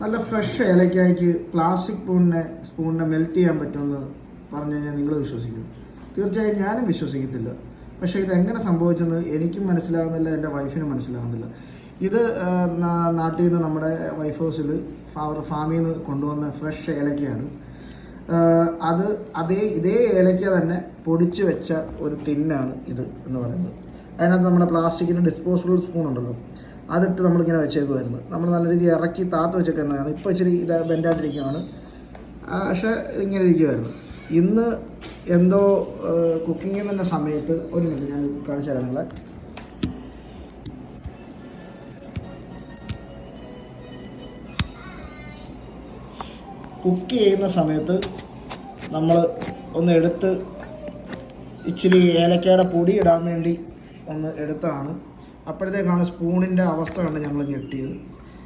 നല്ല ഫ്രഷ് ഏലക്കായ്ക്ക് പ്ലാസ്റ്റിക് സ്പൂണിനെ സ്പൂണിനെ മെൽറ്റ് ചെയ്യാൻ പറ്റുമെന്ന് പറഞ്ഞു കഴിഞ്ഞാൽ നിങ്ങൾ വിശ്വസിക്കും. തീർച്ചയായും ഞാനും വിശ്വസിക്കത്തില്ല. പക്ഷേ ഇത് എങ്ങനെ സംഭവിച്ചെന്ന് എനിക്കും മനസ്സിലാകുന്നില്ല എന്റെ വൈഫിനും മനസ്സിലാകുന്നില്ല ഇത് നാട്ടിൽ നിന്ന് നമ്മുടെ വൈഫ് ഹൗസിൽ അവരുടെ ഫാമിൽ നിന്ന് കൊണ്ടുവന്ന ഫ്രഷ് ഏലക്കയാണ്. അത് അതേ ഇതേ ഏലക്ക തന്നെ പൊടിച്ച് വെച്ച ഒരു ടിന്നാണ് ഇത് എന്ന് പറയുന്നത്. അതിനകത്ത് നമ്മുടെ പ്ലാസ്റ്റിക്കിന്റെ ഡിസ്പോസിബിൾ സ്പൂൺ ഉണ്ടല്ലോ. അതിട്ട് നമ്മളിങ്ങനെ വെച്ചേക്കുമായിരുന്നു നമ്മൾ നല്ല രീതിയിൽ ഇറക്കി താത്ത് വെച്ചേക്കുന്നതാണ് ഇപ്പോൾ ഇച്ചിരി ഇത് ബെൻഡായിട്ടിരിക്കുകയാണ് പക്ഷേ ഇങ്ങനെ ഇരിക്കുമായിരുന്നു ഇന്ന് എന്തോ കുക്കിംഗ് തന്നെ സമയത്ത് ഒരു മിനിറ്റ് ഞാൻ കാണിച്ചു തരാം നിങ്ങളെ. കുക്ക് ചെയ്യുന്ന സമയത്ത് നമ്മൾ ഒന്ന് എടുത്ത് ഇച്ചിരി ഏലക്കയുടെ പൊടി ഇടാൻ വേണ്ടി ഒന്ന് എടുത്തതാണ് അപ്പോഴത്തേക്കാണ് സ്പൂണിന്റെ അവസ്ഥ കണ്ട് ഞങ്ങൾ ഞെട്ടിയത്.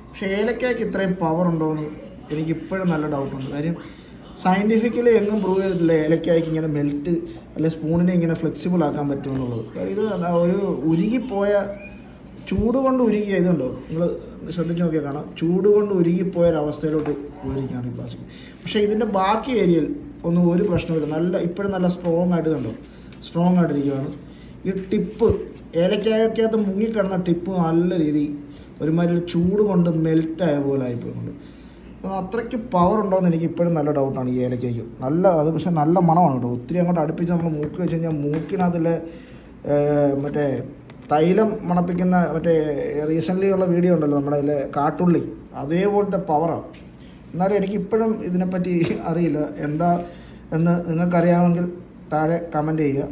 പക്ഷേ ഏലക്കായ്ക്ക് ഇത്രയും പവർ ഉണ്ടോയെന്ന് എനിക്ക് ഇപ്പോഴും നല്ല ഡൗട്ടുണ്ട് കാര്യം സയന്റിഫിക്കലി എങ്ങും പ്രൂവ് ചെയ്തിട്ടില്ല ഏലക്കായ്ക്ക് ഇങ്ങനെ മെൽറ്റ് അല്ലെ സ്പൂണിനെ ഇങ്ങനെ ഫ്ലെക്സിബിൾ ആക്കാൻ പറ്റുമെന്നുള്ളത്. ഇത് ഒരു ഉരുകിപ്പോയ ചൂട് കൊണ്ട് ഉരുകിയ ഇതുണ്ടോ? നിങ്ങൾ ശ്രദ്ധിച്ച് നോക്കിയാൽ കാണാം. ചൂട് കൊണ്ട് ഉരുകിപ്പോയ അവസ്ഥയിലോട്ട് പോയിരിക്കുകയാണ് ഈ പ്ലാസ്റ്റിക് പക്ഷേ ഇതിന്റെ ബാക്കി ഏരിയയിൽ ഒന്നും ഒരു പ്രശ്നമില്ല നല്ല ഇപ്പോഴും നല്ല സ്ട്രോങ് ആയിട്ട് കണ്ടോ? സ്ട്രോങ് ആയിട്ടിരിക്കുകയാണ് ഈ ടിപ്പ് ഏലക്കായക്കകത്ത് മുങ്ങിക്കിടന്ന ടിപ്പ് നല്ല രീതിയിൽ ഒരുമാതിരി ചൂട് കൊണ്ട് മെൽറ്റായ പോലെ ആയിപ്പോയിട്ടുണ്ട്. അത് അത്രയ്ക്ക് പവർ ഉണ്ടോയെന്ന് എനിക്ക് ഇപ്പോഴും നല്ല ഡൗട്ടാണ് ഈ ഏലക്കയ്ക്ക്. നല്ല അത് പക്ഷേ നല്ല മണമാണ് കേട്ടോ. ഒത്തിരി അങ്ങോട്ട് അടുപ്പിച്ച് നമ്മൾ മൂക്ക് വെച്ച് കഴിഞ്ഞാൽ മൂക്കിനകത്തിലെ മറ്റേ തൈലം മണപ്പിക്കുന്ന മറ്റേ റീസെന്റ്ലി ഉള്ള വീഡിയോ ഉണ്ടല്ലോ നമ്മുടെ അതിലെ കാട്ടുള്ളി. അതേപോലത്തെ പവറാണ് എന്നാലും എനിക്കിപ്പോഴും ഇതിനെപ്പറ്റി അറിയില്ല. എന്താ എന്ന് നിങ്ങൾക്കറിയാമെങ്കിൽ താഴെ കമന്റ് ചെയ്യുക.